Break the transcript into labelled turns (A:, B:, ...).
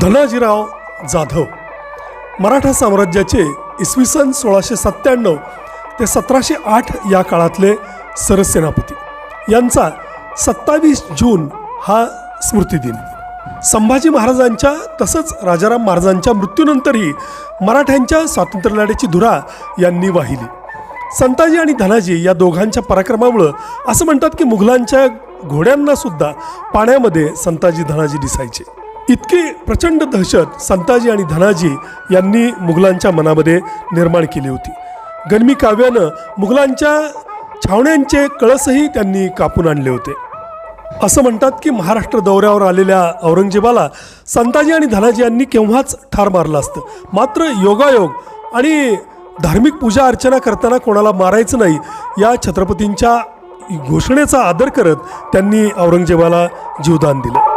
A: धनाजीराव जाधव. मराठा साम्राज्याचे इसवी सन सोळाशे सत्त्याण्णव ते सतराशे आठ या काळातले सरसेनापती. यांचा सत्तावीस जून हा स्मृतिदिन. संभाजी महाराजांच्या तसंच राजाराम महाराजांच्या मृत्यूनंतरही मराठ्यांच्या स्वातंत्र्यलढ्याची धुरा यांनी वाहिली. संताजी आणि धनाजी या दोघांच्या पराक्रमामुळं असं म्हणतात की मुघलांच्या घोड्यांनासुद्धा पाण्यामध्ये संताजी धनाजी दिसायचे. इतकी प्रचंड दहशत संताजी आणि धनाजी यांनी मुघलांच्या मनामध्ये निर्माण केली होती. गणमी काव्यानं मुघलांच्या छावण्यांचे कळसही त्यांनी कापून आणले होते. असं म्हणतात की महाराष्ट्र दौऱ्यावर आलेल्या औरंगजेबाला संताजी आणि धनाजी यांनी केव्हाच ठार मारलं असतं. मात्र योगायोग आणि धार्मिक पूजा अर्चना करताना कोणाला मारायचं नाही या छत्रपतींच्या घोषणेचा आदर करत त्यांनी औरंगजेबाला जीवदान दिलं.